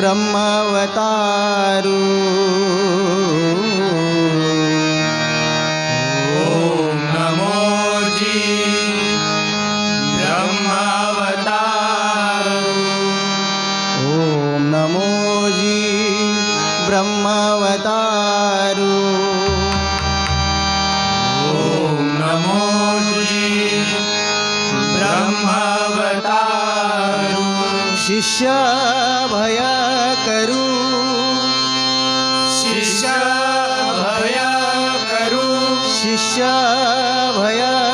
ब्रह्मावतारू। ॐ नमो जी ब्रह्मावतार। ॐ नमोजी ब्रह्मावतारू। शिष्य भय करू। शिष्य भय करू। शिष्य भय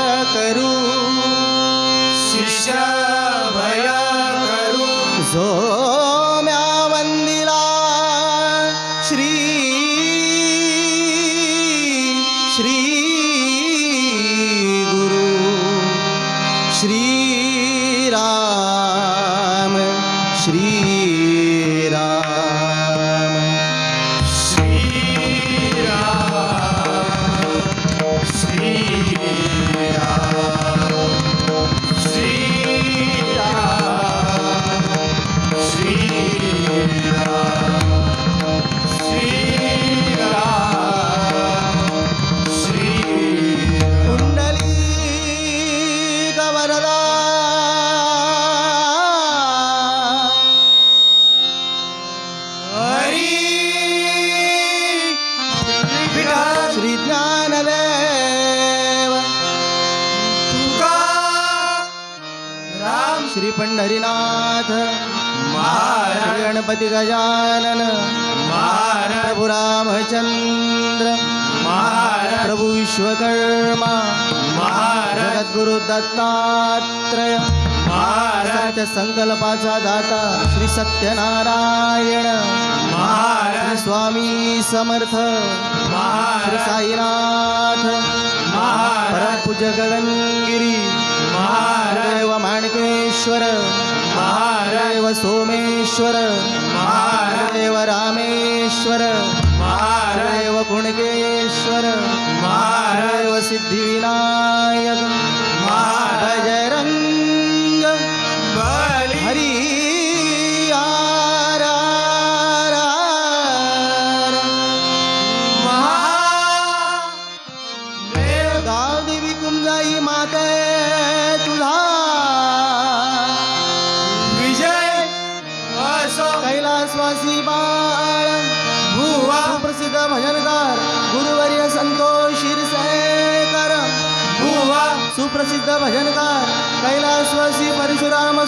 श्री पंढरीनाथ. श्री गणपती गजानन. प्रभु रामचंद्र. प्रभु विश्वकर्मा. जगद्गुरु दत्तात्रय. सत्य संकल्पाचा दाता श्री सत्यनारायण. श्री स्वामी समर्थ. श्री साईनाथ. परमपूज्य गगनगिरी. देव माणकेश्वर देव सोमेश्वर देव रामेश्वर देव कुणकेश्वर देव सिद्धिविनायक आर आर. गावदेवी कुंजाई माते कैलासवासी बाळ। भुवा प्रसिद्ध भजनकार गुरुवर्य संतोष शिरसेकर। भुवा सुप्रसिद्ध भजनकार कैलासवासी परशुराम